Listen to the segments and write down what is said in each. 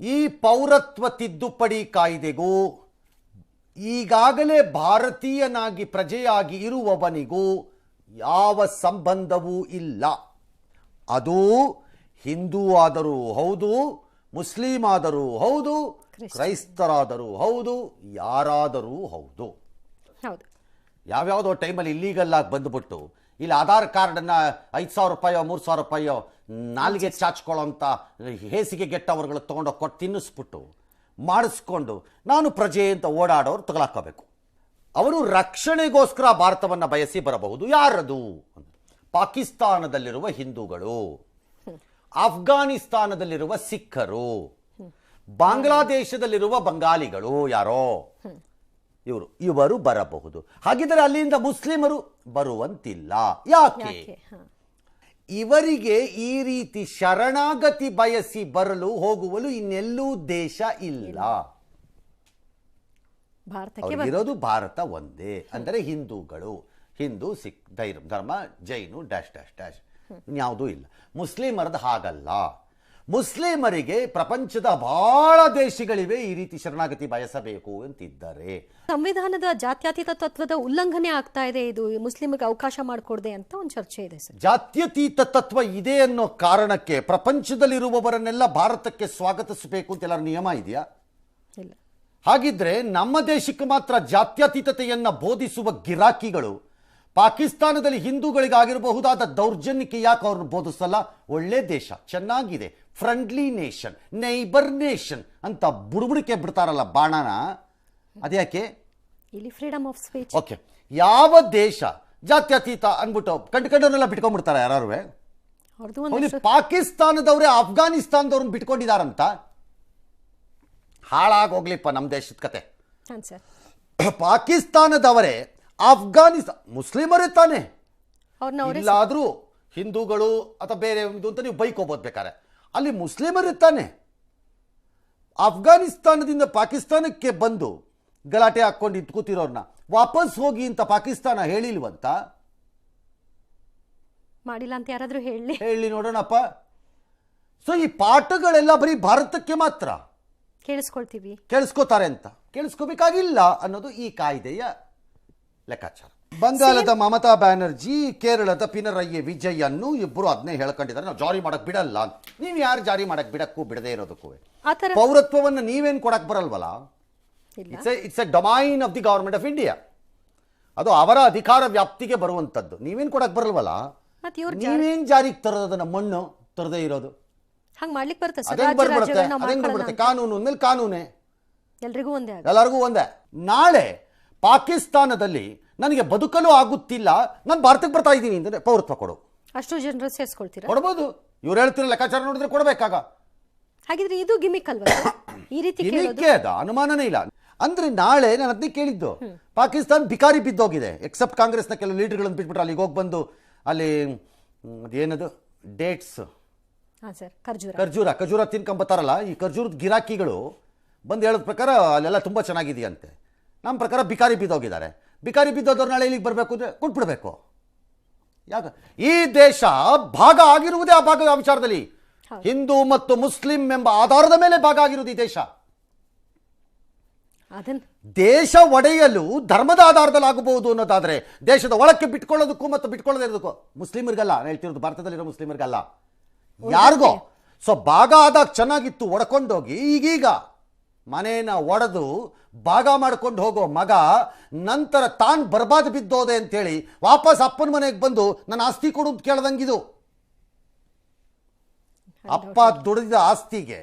ಈ ಪೌರತ್ವ ತಿದ್ದುಪಡಿ ಕಾಯ್ದೆಗೂ ಈಗಾಗಲೇ ಭಾರತೀಯನಾಗಿ ಪ್ರಜೆಯಾಗಿ ಇರುವವನಿಗೂ ಯಾವ ಸಂಬಂಧವೂ ಇಲ್ಲ. ಅದು ಹಿಂದೂ ಆದರೂ ಹೌದು ಮುಸ್ಲಿಂ ಆದರೂ ಹೌದು ಕ್ರೈಸ್ತರಾದರೂ ಹೌದು ಯಾರಾದರೂ ಹೌದು. ಹೌದು. ಯಾವ್ಯಾವುದೋ ಟೈಮಲ್ಲಿ ಇಲ್ಲೀಗಲ್ ಆಗಿ ಬಂದ್ಬಿಟ್ಟು ಇಲ್ಲಿ, ಆಧಾರ್ ಕಾರ್ಡನ್ನ ಐದು ಸಾವಿರ ರೂಪಾಯೋ, ಮೂರು ಸಾವಿರ ರೂಪಾಯೋ ನಾಲಿಗೆ ಚಾಚ್ಕೊಳ್ಳೋಂಥ ಹೇಸಿಗೆ ಗೆಟ್ಟವರುಗಳು ತೊಗೊಂಡೋಗಿ ಕೊಟ್ಟು ತಿನ್ನಿಸ್ಬಿಟ್ಟು ಮಾಡಿಸ್ಕೊಂಡು ನಾನು ಪ್ರಜೆ ಅಂತ ಓಡಾಡೋರು ತಗೊಳಕೋಬೇಕು ಅವರು ರಕ್ಷಣೆಗೋಸ್ಕರ ಭಾರತವನ್ನು ಬಯಸಿ ಬರಬಹುದು. ಯಾರದು? ಪಾಕಿಸ್ತಾನದಲ್ಲಿರುವ ಹಿಂದೂಗಳು. ಅಫ್ಘಾನಿಸ್ತಾನದಲ್ಲಿರುವ ಸಿಖ್ಖರು. ಬಾಂಗ್ಲಾದೇಶದಲ್ಲಿರುವ ಬಂಗಾಲಿಗಳು ಯಾರೋ? ಇವರು ಇವರು ಬರಬಹುದು. ಹಾಗಿದ್ರೆ ಅಲ್ಲಿಂದ ಮುಸ್ಲಿಮರು ಬರುವಂತಿಲ್ಲ. ಯಾಕೆ? ಇವರಿಗೆ ಈ ರೀತಿ ಶರಣಾಗತಿ ಬಯಸಿ ಬರಲು ಹೋಗುವಲು ಇನ್ನೆಲ್ಲೂ ದೇಶ ಇಲ್ಲ. ಇರೋದು ಭಾರತ ಒಂದೇ. ಅಂದರೆ ಹಿಂದೂಗಳು. ಹಿಂದೂ ಸಿಖ್ ಧೈರ್ ಧರ್ಮ ಜೈನು ಡ್ಯಾಶ್ ಡ್ಯಾಶ್ ಡ್ಯಾಶ್ ಇನ್ಯಾವುದೂ ಇಲ್ಲ. ಮುಸ್ಲಿಮರದ್ದು ಹಾಗಲ್ಲ. ಮುಸ್ಲಿಮರಿಗೆ ಪ್ರಪಂಚದ ಬಹಳ ದೇಶಗಳಿವೆ ಈ ರೀತಿ ಶರಣಾಗತಿ ಬಯಸಬೇಕು ಅಂತಿದ್ದಾರೆ. ಸಂವಿಧಾನದ ಜಾತ್ಯತೀತ ತತ್ವದ ಉಲ್ಲಂಘನೆ ಆಗ್ತಾ ಇದೆ. ಇದು ಮುಸ್ಲಿಮಿಗೆ ಮುಸ್ಲಿಮ್ಗೆ ಅವಕಾಶ ಮಾಡಿಕೊಡದೆ ಅಂತ ಒಂದು ಚರ್ಚೆ ಇದೆ ಸರ್. ಜಾತ್ಯತೀತ ತತ್ವ ಇದೆ ಅನ್ನೋ ಕಾರಣಕ್ಕೆ ಪ್ರಪಂಚದಲ್ಲಿರುವವರನ್ನೆಲ್ಲ ಭಾರತಕ್ಕೆ ಸ್ವಾಗತಿಸಬೇಕು ಅಂತ ಎಲ್ಲರ ನಿಯಮ ಇದೆಯಾ? ಇಲ್ಲ. ಹಾಗಿದ್ರೆ ನಮ್ಮ ದೇಶಕ್ಕೆ ಮಾತ್ರ ಜಾತ್ಯತೀತತೆಯನ್ನ ಬೋಧಿಸುವ ಗಿರಾಕಿಗಳು ಪಾಕಿಸ್ತಾನದಲ್ಲಿ ಹಿಂದೂಗಳಿಗಾಗಿರಬಹುದಾದ ದೌರ್ಜನ್ಯಕ್ಕೆ ಯಾಕೆ ಅವ್ರನ್ನ ಬೋಧಿಸಲ್ಲ? ಒಳ್ಳೆ ದೇಶ ಚೆನ್ನಾಗಿದೆ. ಫ್ರೆಂಡ್ಲಿ ನೇಷನ್ ನೈಬರ್ ನೇಷನ್ ಅಂತ ಬುಡುಬುಡಿಕೆ ಬಿಡ್ತಾರಲ್ಲ ಬಾಣನ? ಅದ್ಯಾಕೆ? ಇಲ್ಲಿ ಫ್ರೀಡಮ್ ಆಫ್ ಸ್ಪೀಚ್ ಓಕೆ. ಯಾವ ದೇಶ ಜಾತ್ಯತೀತ ಅಂದ್ಬಿಟ್ಟು ಕಂಡು ಕಂಡವ್ರನ್ನೆಲ್ಲ ಬಿಟ್ಕೊಂಡ್ಬಿಡ್ತಾರೆ ಯಾರು ಪಾಕಿಸ್ತಾನದವರೇ ಅಫ್ಘಾನಿಸ್ತಾನದವ್ರನ್ನ ಬಿಟ್ಕೊಂಡಿದಾರಂತ? ಹಾಳಾಗೋಗ್ಲಿಪ್ಪ ನಮ್ಮ ದೇಶದ ಕತೆ. ಪಾಕಿಸ್ತಾನದವರೇ ಅಫ್ಘಾನಿಸ್ತಾನ ಮುಸ್ಲಿಮರೇ ತಾನೆ? ಇಲ್ಲಾದ್ರೂ ಹಿಂದೂಗಳು ಅಥವಾ ಬೇರೆ ಅಂತ ನೀವು ಬೈಕೋಬೋದು ಬೇಕಾರೆ ಅಲ್ಲಿ ಮುಸ್ಲಿಮರಿರ್ತಾನೆ ತಾನೆ ಅಫ್ಘಾನಿಸ್ತಾನದಿಂದ ಪಾಕಿಸ್ತಾನಕ್ಕೆ ಬಂದು ಗಲಾಟೆ ಹಾಕೊಂಡು ಇಟ್ಕೋತಿರೋರ್ನ ವಾಪಸ್ ಹೋಗಿ ಅಂತ ಪಾಕಿಸ್ತಾನ ಹೇಳಿಲ್ವಂತ? ಮಾಡಿಲ್ಲ ಅಂತ ಯಾರಾದ್ರೂ ಹೇಳಿ. ಹೇಳಿ ನೋಡೋಣಪ್ಪ. ಸೊ ಈ ಪಾಠಗಳೆಲ್ಲ ಬರೀ ಭಾರತಕ್ಕೆ ಮಾತ್ರ? ಕೇಳಿಸ್ಕೊಳ್ತೀವಿ. ಕೇಳಿಸ್ಕೋತಾರೆ ಅಂತ. ಕೇಳಿಸ್ಕೋಬೇಕಾಗಿಲ್ಲ ಅನ್ನೋದು ಈ ಕಾಯ್ದೆಯ ಲೆಕ್ಕಾಚಾರ. ಬಂಗಾಳದ ಮಮತಾ ಬ್ಯಾನರ್ಜಿ ಕೇರಳದ ಪಿನರಯ್ಯ ವಿಜಯನ್ನು ಇಬ್ಬರು ಅದನ್ನೇ ಹೇಳ್ಕೊಂಡಿದ್ದಾರೆ. ನಾವು ಜಾರಿ ಮಾಡಕ್ ಬಿಡಲ್ಲ. ನೀವ್ ಯಾರು ಜಾರಿ ಮಾಡಕ್ ಬಿಡಕ್ಕೂ ಬಿಡದೇ ಇರೋದಕ್ಕೂ. ಪೌರತ್ವವನ್ನು ನೀವೇನು ಕೊಡಕ್ ಬರಲ್ವಲ್ಲ? It's a it's a domain of the government of India ಅದು ಅವರ ಅಧಿಕಾರ ವ್ಯಾಪ್ತಿಗೆ ಬರುವಂತದ್ದು. ನೀವೇನ್ ಕೊಡಕ್ ಬರಲ್ವಲ್ಲ? ನೀವೇನ್ ಜಾರಿಗೆ ನಮ್ಮ ಮಣ್ಣು ತರದೇ ಇರೋದು. ಹಂಗ್ ಮಾಡ್ಲಿಕ್ಕೆ ಬರುತ್ತೆ ಕಾನೂನು ಅಂದ್ಮೇಲೆ ಕಾನೂನೇ. ಎಲ್ರಿಗೂ ಒಂದೇ ಎಲ್ಲರಿಗೂ ಒಂದೇ. ನಾಳೆ ಪಾಕಿಸ್ತಾನದಲ್ಲಿ ನನಗೆ ಬದುಕಲು ಆಗುತ್ತಿಲ್ಲ ನಾನು ಭಾರತಕ್ಕೆ ಬರ್ತಾ ಇದ್ದೀನಿ ಅಂದರೆ ಪೌರತ್ವ ಕೊಡು. ಅಷ್ಟು ಜನರು ಸೇರಿಸ್ಕೊಳ್ತೀರಾ? ಕೊಡ್ಬೋದು. ಇವ್ರು ಹೇಳ್ತಿರೋ ಲೆಕ್ಕಾಚಾರ ನೋಡಿದ್ರೆ ಕೊಡಬೇಕಾಗ. ಹಾಗಿದ್ರೆ ಇದು ಗಿಮಿಕ್ ಅಲ್ವಾ ಈ ರೀತಿ ಕೇಳೋದು? ಅದ ಅನುಮಾನನೇ ಇಲ್ಲ. ಅಂದ್ರೆ ನಾಳೆ ನಾನು ಅದನ್ನೇ ಕೇಳಿದ್ದು. ಪಾಕಿಸ್ತಾನ ಭಿಕಾರಿ ಬಿದ್ದೋಗಿದೆ. ಎಕ್ಸೆಪ್ಟ್ ಕಾಂಗ್ರೆಸ್ನ ಕೆಲವು ಲೀಡರ್ಗಳನ್ನು ಬಿಟ್ಬಿಟ್ರೆ ಅಲ್ಲಿಗೆ ಹೋಗಿ ಬಂದು ಅಲ್ಲಿ ಅದೇನದು? ಡೇಟ್ಸ್ ಹಾ ಸರ್ ಖರ್ಜೂರ. ಖರ್ಜೂರ ಖರ್ಜೂರ ತಿನ್ಕೊಂಬತ್ತಾರಲ್ಲ. ಈ ಖರ್ಜೂರದ ಗಿರಾಕಿಗಳು ಬಂದು ಹೇಳೋದ್ ಪ್ರಕಾರ ಅಲ್ಲೆಲ್ಲ ತುಂಬಾ ಚೆನ್ನಾಗಿದೆಯಂತೆ. ನಮ್ಮ ಪ್ರಕಾರ ಬಿಕಾರಿ ಬಿದ್ದೋಗಿದ್ದಾರೆ. ಬಿಕಾರಿ ಬಿದ್ದೋದವ್ರು ನಾಳೆ ಇಲ್ಲಿಗೆ ಬರಬೇಕು ಅಂದರೆ ಕೊಟ್ಬಿಡ್ಬೇಕು ಯಾಕ? ಈ ದೇಶ ಭಾಗ ಆಗಿರುವುದೇ ಆ ಭಾಗದ ವಿಚಾರದಲ್ಲಿ. ಹಿಂದೂ. ಮತ್ತು ಮುಸ್ಲಿಂ ಎಂಬ ಆಧಾರದ ಮೇಲೆ ಭಾಗ ಆಗಿರುವುದು ಈ ದೇಶ. ದೇಶ ಒಡೆಯಲು ಧರ್ಮದ ಆಧಾರದಲ್ಲಿ ಆಗಬಹುದು ಅನ್ನೋದಾದ್ರೆ ದೇಶದ ಒಳಕ್ಕೆ ಬಿಟ್ಕೊಳ್ಳೋದಕ್ಕೂ ಮತ್ತು ಬಿಟ್ಕೊಳ್ಳೋದೇ ಇರೋದಕ್ಕೂ ಮುಸ್ಲಿಮರಿಗಲ್ಲ. ನಾನು ಹೇಳ್ತಿರೋದು ಭಾರತದಲ್ಲಿರೋ ಮುಸ್ಲಿಮರಿಗಲ್ಲ. ಯಾರಿಗೋ? ಸೊ ಭಾಗ ಆದಾಗ ಚೆನ್ನಾಗಿತ್ತು ಒಡ್ಕೊಂಡೋಗಿ ಈಗೀಗ ಮನೇನ ಒಡೆದು ಭಾಗ ಮಾಡ್ಕೊಂಡು ಹೋಗೋ ಮಗ ನಂತರ ತಾನು ಬರ್ಬಾದ್ ಬಿದ್ದೋದೆ ಅಂತೇಳಿ ವಾಪಸ್ ಅಪ್ಪನ ಮನೆಗೆ ಬಂದು ನನ್ನ ಆಸ್ತಿ ಕೊಡು ಅಂತ ಕೇಳ್ದಂಗಿದು. ಅಪ್ಪ ದುಡಿದ ಆಸ್ತಿಗೆ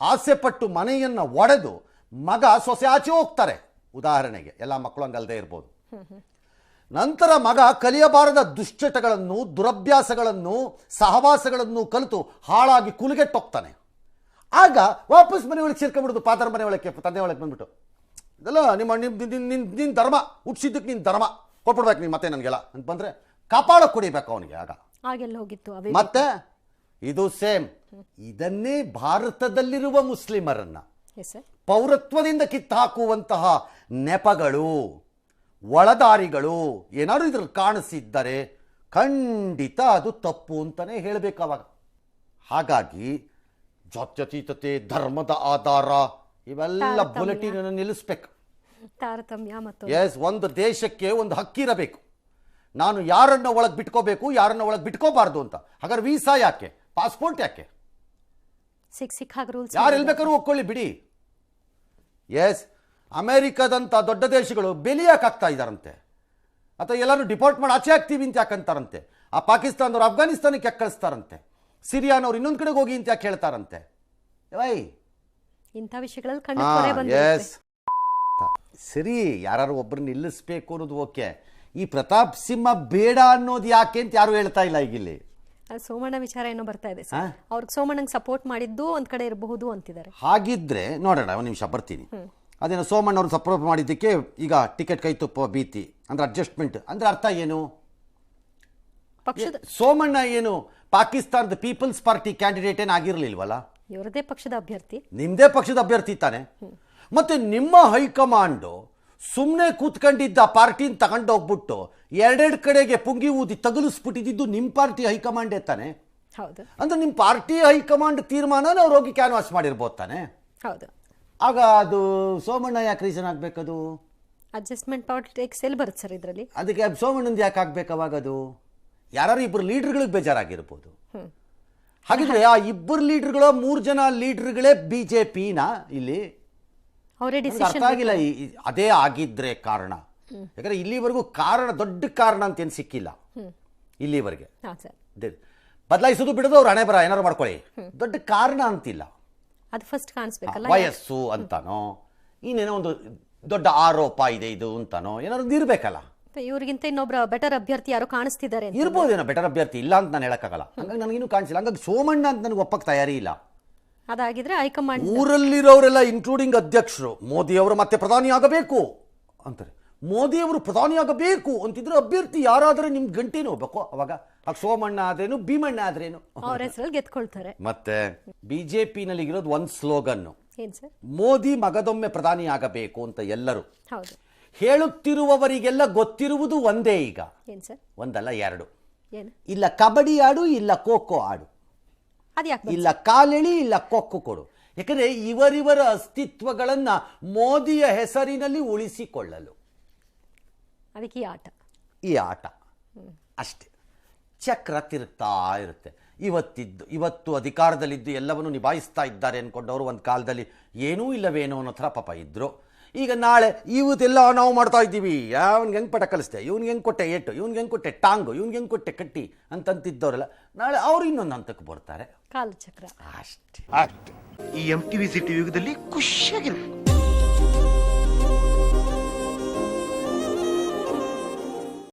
ಆಸೆ ಪಟ್ಟು ಮನೆಯನ್ನ ಒಡೆದು ಮಗ ಸೊಸೆ ಆಚೆ ಹೋಗ್ತಾರೆ. ಉದಾಹರಣೆಗೆ, ಎಲ್ಲ ಮಕ್ಕಳು ಹಂಗಲ್ದೇ ಇರ್ಬೋದು. ನಂತರ ಮಗ ಕಲಿಯಬಾರದ ದುಶ್ಚಟಗಳನ್ನು, ದುರಭ್ಯಾಸಗಳನ್ನು, ಸಹವಾಸಗಳನ್ನು ಕಲಿತು ಹಾಳಾಗಿ ಕುಲುಗೆಟ್ಟೋಗ್ತಾನೆ. ಆಗ ವಾಪಸ್ ಮನೆ ಒಳಗೆ ಸೇರ್ಕೊಂಡ್ಬಿಡುದು ಪಾತ್ರ ಮನೆ ಒಳಗೆ ತಂದೆ ಒಳಗೆ ಬಂದ್ಬಿಟ್ಟು. ಇದೆಲ್ಲ ನಿಮ್ಮ ನಿಮ್ಮ ನಿನ್ನ ನಿನ್ನ ಧರ್ಮ ಹುಟ್ಟಿಸಿದ್ದಕ್ಕೆ ನಿನ್ನ ಧರ್ಮ. ಕೊಟ್ಬಿಡ್ಬೇಕು ನೀವು ಮತ್ತೆ ನನಗೆಲ್ಲ. ಅಂತ ಬಂದರೆ ಕಾಪಾಡೋ ಕುಡಿಬೇಕು ಅವನಿಗೆ ಆಗ. ಹಾಗೆಲ್ಲ ಹೋಗಿತ್ತು ಮತ್ತೆ ಇದು ಸೇಮ್. ಇದನ್ನೇ ಭಾರತದಲ್ಲಿರುವ ಮುಸ್ಲಿಮರನ್ನ ಪೌರತ್ವದಿಂದ ಕಿತ್ತಾಕುವಂತಹ ನೆಪಗಳು ಒಳದಾರಿಗಳು ಏನಾದ್ರು ಇದ್ರಲ್ಲಿ ಕಾಣಿಸಿದ್ದರೆ ಖಂಡಿತ ಅದು ತಪ್ಪು ಅಂತಲೇ ಹೇಳಬೇಕು ಅವಾಗ. ಹಾಗಾಗಿ ಜಾತ್ಯತೀತತೆ ಧರ್ಮದ ಆಧಾರ ಇವೆಲ್ಲ. ಬುಲೆಟಿನ್ ನಿಲ್ಲಿಸ್ಬೇಕು. ತಾರತಮ್ಯ ಮತ್ತು ಎಸ್ ಒಂದು ದೇಶಕ್ಕೆ ಒಂದು ಹಕ್ಕಿರಬೇಕು ನಾನು ಯಾರನ್ನ ಒಳಗೆ ಬಿಟ್ಕೋಬೇಕು ಯಾರನ್ನ ಒಳಗೆ ಬಿಟ್ಕೋಬಾರ್ದು ಅಂತ. ಹಾಗಾದ್ರೆ ವೀಸಾ ಯಾಕೆ? ಪಾಸ್ಪೋರ್ಟ್ ಯಾಕೆ? ಸಿಕ್ ಸಿಕ್ ಹಾಗೆ ರೂಲ್ಸ್ ಯಾರು ಎಲ್ಲಿ ಬೇಕಾದ್ರೂ ಒಪ್ಕೊಳ್ಳಿ ಬಿಡಿ. ಎಸ್ ಅಮೇರಿಕಾದಂಥ ದೊಡ್ಡ ದೇಶಗಳು ಬೆಲೆ ಯಾಕೆ ಆಗ್ತಾ ಇದ್ದಾರಂತೆ. ಅಥವಾ ಎಲ್ಲರೂ ಡಿಪೋರ್ಟ್ ಮಾಡಿ ಆಚೆ ಆಗ್ತೀವಿ ಅಂತ ಯಾಕಂತಾರಂತೆ ಆ ಪಾಕಿಸ್ತಾನದವ್ರು ಅಫ್ಘಾನಿಸ್ತಾನಕ್ಕೆ ಯಾಕೆ ಕಳಿಸ್ತಾರಂತೆ? ಸಿರಿಯಾನವ್ರು ಇನ್ನೊಂದು ಕಡೆಗೆ ಹೋಗಿ ಅಂತ ಯಾಕೆ ಹೇಳ್ತಾರಂತೆ ವೈ ಇಂಥ ವಿಷಯಗಳಲ್ಲಿ ಎಸ್ ಸರಿ ಯಾರು ಒಬ್ಬರು ನಿಲ್ಲಿಸ್ಬೇಕು ಅನ್ನೋದು ಓಕೆ. ಈ ಪ್ರತಾಪ್ ಸಿಂಹ ಬೇಡ ಅನ್ನೋದು ಯಾಕೆ ಅಂತ ಯಾರು ಹೇಳ್ತಾ ಇಲ್ಲ ಈಗ ಇಲ್ಲಿ ಸೋಮಣ್ಣ ವಿಚಾರ ಏನೋ ಬರ್ತಾ ಇದೆ ಅವ್ರಿಗೆ ಸೋಮಣ್ಣಂಗೆ ಸಪೋರ್ಟ್ ಮಾಡಿದ್ದು ಒಂದ್ ಕಡೆ ಇರಬಹುದು ಅಂತಿದ್ದಾರೆ. ಹಾಗಿದ್ರೆ ನೋಡೋಣ ಒಂದು ನಿಮಿಷ ಬರ್ತೀನಿ. ಅದೇನೋ ಸೋಮಣ್ಣ ಅವ್ರನ್ನ ಸಪೋರ್ಟ್ ಮಾಡಿದ್ದಕ್ಕೆ ಈಗ ಟಿಕೆಟ್ ಕೈ ತುಪ್ಪ ಭೀತಿ ಅಂದ್ರೆ ಅಡ್ಜಸ್ಟ್ಮೆಂಟ್ ಅಂದ್ರೆ ಅರ್ಥ ಏನು? ಪಕ್ಷದ ಸೋಮಣ್ಣ ಏನು? ಪಾಕಿಸ್ತಾನದ ಪೀಪಲ್ಸ್ ಪಾರ್ಟಿ ಕ್ಯಾಂಡಿಡೇಟ್ ಏನಾಗಿರ್ಲಿಲ್ವಲ್ಲ ಇವರದೇ ಪಕ್ಷದ ಅಭ್ಯರ್ಥಿ. ನಿಮ್ಮದೇ ಪಕ್ಷದ ಅಭ್ಯರ್ಥಿ ತಾನೆ? ಮತ್ತೆ ನಿಮ್ಮ ಹೈಕಮಾಂಡು ಸುಮ್ಮನೆ ಕೂತ್ಕೊಂಡಿದ್ದ ಪಾರ್ಟಿನ ತಗೊಂಡೋಗ್ಬಿಟ್ಟು ಎರಡೆರಡು ಕಡೆಗೆ ಪುಂಗಿ ಊದಿ ತಗುಲಿಸ್ಬಿಟ್ಟಿದ್ದು ನಿಮ್ಮ ಪಾರ್ಟಿ ಹೈಕಮಾಂಡೇ ತಾನೆ? ಹೌದು. ಅಂದ್ರೆ ನಿಮ್ಮ ಪಾರ್ಟಿ ಹೈಕಮಾಂಡ್ ತೀರ್ಮಾನ ಅವ್ರು ಹೋಗಿ ಕ್ಯಾನ್ವಾಸ್ ಮಾಡಿರ್ಬೋದು ತಾನೆ? ಹೌದು. ಆಗ ಅದು ಸೋಮಣ್ಣ ಯಾಕೆ ರೀಸನ್ ಆಗ್ಬೇಕದು? ಅಡ್ಜಸ್ಟ್ಮೆಂಟ್ ಪಾಲಿಟಿಕ್ಸ್ ಎಲ್ಲಿ ಬರುತ್ತೆ ಸರ್ ಇದರಲ್ಲಿ? ಅದಕ್ಕೆ ಸೋಮಣ್ಣಂದು ಯಾಕೆ ಆಗ್ಬೇಕು ಅವಾಗ ಅದು ಯಾರು ಇಬ್ಬರು ಲೀಡರ್ಗಳಿಗೆ ಬೇಜಾರಾಗಿರ್ಬೋದು. ಹಾಗಿದ್ರೆ ಆ ಇಬ್ಬರು ಲೀಡರ್ಗಳು ಮೂರು ಜನ ಲೀಡರ್ಗಳೇ ಬಿ ಜೆ ಪಿನ ಇಲ್ಲಿ ಅರ್ಥ ಆಗಿಲ್ಲ. ಅದೇ ಆಗಿದ್ರೆ ಕಾರಣ. ಯಾಕಂದ್ರೆ ಇಲ್ಲಿವರೆಗೂ ಕಾರಣ ದೊಡ್ಡ ಕಾರಣ ಅಂತ ಏನು ಸಿಕ್ಕಿಲ್ಲ ಇಲ್ಲಿವರೆಗೆ. ಬದಲಾಯಿಸೋದು ಬಿಡೋದು ಅವ್ರು ಹಣೆ ಬರ ಏನಾರು ಮಾಡ್ಕೊಳ್ಳಿ ದೊಡ್ಡ ಕಾರಣ ಅಂತಿಲ್ಲ. ಅದು ಫಸ್ಟ್ ಕಾಣಿಸ್ಬೇಕಲ್ಲ ವಯಸ್ಸು ಅಂತಾನೋ ಇನ್ನೇನೋ ಒಂದು ದೊಡ್ಡ ಆರೋಪ ಇದೆ ಇದು ಅಂತಾನೋ ಏನಾದ್ರು ಇರ್ಬೇಕಲ್ಲ. ಇವ್ರಿಗಿಂತ ಇನ್ನೊಬ್ಬರ ಬೆಟರ್ ಅಭ್ಯರ್ಥಿ ಯಾರು ಕಾಣಿಸ್ತಿದ್ದಾರೆ ಇರ್ಬೋದೇನೋ ಬೆಟರ್ ಅಭ್ಯರ್ಥಿ ಇಲ್ಲ ಅಂತ ನಾನು ಹೇಳಕ್ಕಾಗಲ್ಲ. ಹಂಗಾಗಿ ನನಗಿನ್ನೂ ಕಾಣಿಸಿಲ್ಲ. ಹಂಗಾಗಿ ಸೋಮಣ್ಣ ಅಂತ ನನಗೆ ಒಪ್ಪಕ್ಕೆ ತಯಾರಿ ಇಲ್ಲ. ಅದಾಗಿದ್ರೆ ಹೈಕಮಾಂಡ್ ಊರಲ್ಲಿರೋರೆಲ್ಲ ಇನ್ಕ್ಲೂಡಿಂಗ್ ಅಧ್ಯಕ್ಷರು ಮೋದಿ ಅವರು ಮತ್ತೆ ಪ್ರಧಾನಿ ಆಗಬೇಕು ಅಂತಾರೆ. ಮೋದಿ ಅವರು ಪ್ರಧಾನಿ ಆಗಬೇಕು ಅಂತಿದ್ರೆ ಅಭ್ಯರ್ಥಿ ಯಾರಾದರೂ ನಿಮ್ ಗಂಟೇನು ಹೋಗ್ಬೇಕು ಅವಾಗ ಆಗ ಸೋಮಣ್ಣ ಆದ್ರೇನು ಭೀಮಣ್ಣ ಆದ್ರೇನು? ಅವ್ರ ಹೆಸರಲ್ಲಿ ಗೆದ್ಕೊಳ್ತಾರೆ. ಮತ್ತೆ ಬಿಜೆಪಿನಲ್ಲಿ ಇರೋದು ಒಂದು ಸ್ಲೋಗನ್ ಏನ್ ಸರ್? ಮೋದಿ ಮಗದೊಮ್ಮೆ ಪ್ರಧಾನಿ ಆಗಬೇಕು ಅಂತ ಎಲ್ಲರೂ. ಹೌದು. ಹೇಳುತ್ತಿರುವವರಿಗೆಲ್ಲ ಗೊತ್ತಿರುವುದು ಒಂದೇ ಈಗ. ಒಂದಲ್ಲ ಎರಡು. ಇಲ್ಲ ಕಬಡ್ಡಿ ಆಡು ಇಲ್ಲ ಖೋಖೋ ಆಡು. ಅದು ಇಲ್ಲ ಕಾಲೆಳಿ ಇಲ್ಲ ಕೊಕ್ಕು ಕೊಡು. ಯಾಕಂದ್ರೆ ಇವರಿವರ ಅಸ್ತಿತ್ವಗಳನ್ನ ಮೋದಿಯ ಹೆಸರಿನಲ್ಲಿ ಉಳಿಸಿಕೊಳ್ಳಲು. ಅದಕ್ಕೆ ಈ ಆಟ. ಈ ಆಟ. ಅಷ್ಟೇ. ಚಕ್ರ ತಿರುಗ್ತಾ ಇರುತ್ತೆ. ಇವತ್ತಿದ್ದು ಇವತ್ತು ಅಧಿಕಾರದಲ್ಲಿದ್ದು ಎಲ್ಲವನ್ನು ನಿಭಾಯಿಸ್ತಾ ಇದ್ದಾರೆ ಅಂದ್ಕೊಂಡವರು ಒಂದು ಕಾಲದಲ್ಲಿ ಏನೂ ಇಲ್ಲವೇನೋ ಅನ್ನೋ ಥರ ಪಾಪ ಇದ್ರು. ಈಗ ನಾಳೆ ಇವತ್ತೆಲ್ಲ ನಾವು ಮಾಡ್ತಾ ಇದ್ದೀವಿ. ಅವನಿಗೆ ಹೆಂಗೆ ಪಟ ಕಲಿಸ್ದೆ? ಇವ್ನಿಗೆ ಹೆಂಗೆ ಕೊಟ್ಟೆ ಏಟು? ಇವ್ನಿಗೆ ಹೆಂಗೆ ಕೊಟ್ಟೆ ಟಾಂಗು? ಇವ್ನಿಗೆ ಹೆಂಗೆ ಕೊಟ್ಟೆ ಕಟ್ಟಿ? ಅಂತಂತಿದ್ದವರೆಲ್ಲ. ನಾಳೆ ಅವ್ರು ಇನ್ನೊಂದು ಹಂತಕ್ಕೆ ಬರ್ತಾರೆ. ಕಾಲಚಕ್ರ. ಅಷ್ಟೇ. ಈ ಎಂ ಟಿ ವಿ ಸಿಟಿ ಯುಗದಲ್ಲಿ ಖುಷಿಯಾಗಿರ್ಬೇಕು.